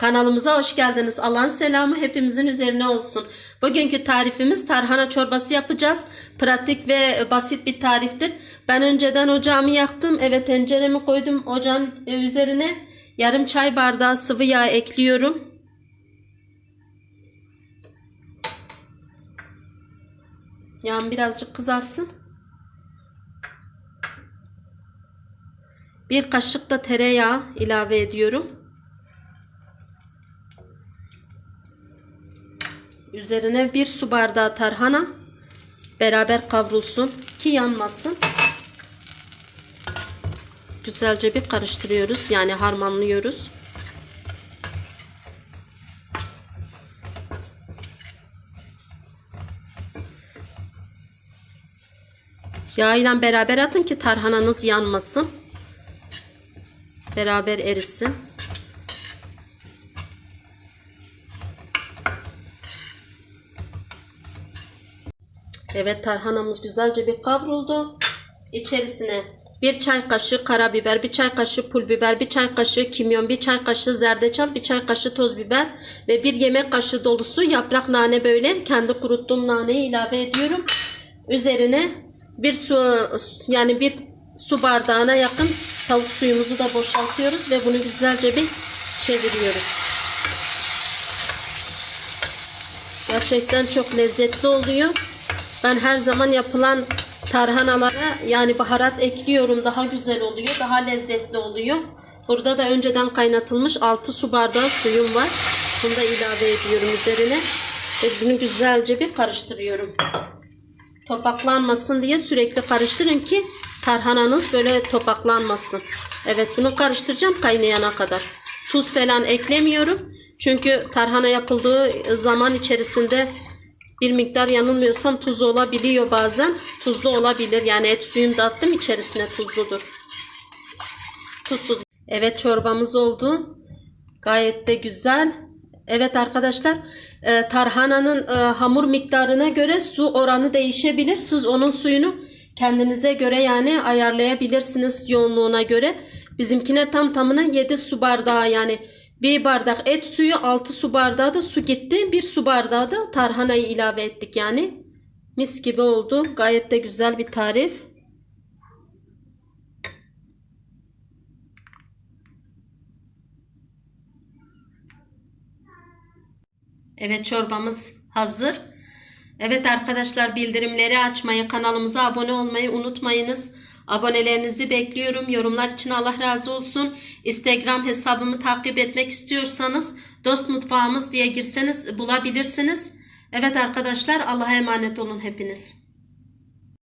Kanalımıza hoş geldiniz. Allah'ın selamı hepimizin üzerine olsun. Bugünkü tarifimiz tarhana çorbası yapacağız. Pratik ve basit bir tariftir. Ben önceden ocağımı yaktım. Evet tenceremi koydum ocağın e, üzerine. Yarım çay bardağı sıvı yağ ekliyorum. Yağım birazcık kızarsın. Bir kaşık da tereyağı ilave ediyorum. Üzerine bir su bardağı tarhana beraber kavrulsun ki yanmasın. Güzelce bir karıştırıyoruz. Yani harmanlıyoruz. Yağ ile beraber atın ki tarhananız yanmasın. Beraber erisin. Evet tarhanamız güzelce bir kavruldu. İçerisine bir çay kaşığı karabiber, bir çay kaşığı pul biber, bir çay kaşığı kimyon, bir çay kaşığı zerdeçal, bir çay kaşığı toz biber ve bir yemek kaşığı dolusu yaprak nane böyle kendi kuruttuğum naneyi ilave ediyorum. Üzerine bir su yani bir su bardağına yakın tavuk suyumuzu da boşaltıyoruz ve bunu güzelce bir çeviriyoruz. Gerçekten çok lezzetli oluyor. Ben her zaman yapılan tarhanalara yani baharat ekliyorum. Daha güzel oluyor. Daha lezzetli oluyor. Burada da önceden kaynatılmış 6 su bardağı suyum var. Bunu da ilave ediyorum üzerine. Ve bunu güzelce bir karıştırıyorum. Topaklanmasın diye sürekli karıştırın ki tarhananız böyle topaklanmasın. Evet bunu karıştıracağım kaynayana kadar. Tuz falan eklemiyorum. Çünkü tarhana yapıldığı zaman içerisinde bir miktar yanılmıyorsam tuz olabiliyor bazen. Tuzlu olabilir. Yani et suyunu da attım içerisine tuzludur. Tuzsuz. Evet çorbamız oldu. Gayet de güzel. Evet arkadaşlar e, tarhananın e, hamur miktarına göre su oranı değişebilir. Siz onun suyunu kendinize göre yani ayarlayabilirsiniz yoğunluğuna göre. Bizimkine tam tamına 7 su bardağı yani bir bardak et suyu 6 su bardağı da su gitti. Bir su bardağı da tarhanayı ilave ettik yani. Mis gibi oldu. Gayet de güzel bir tarif. Evet çorbamız hazır. Evet arkadaşlar bildirimleri açmayı, kanalımıza abone olmayı unutmayınız. Abonelerinizi bekliyorum. Yorumlar için Allah razı olsun. Instagram hesabımı takip etmek istiyorsanız Dost Mutfağımız diye girseniz bulabilirsiniz. Evet arkadaşlar Allah'a emanet olun hepiniz.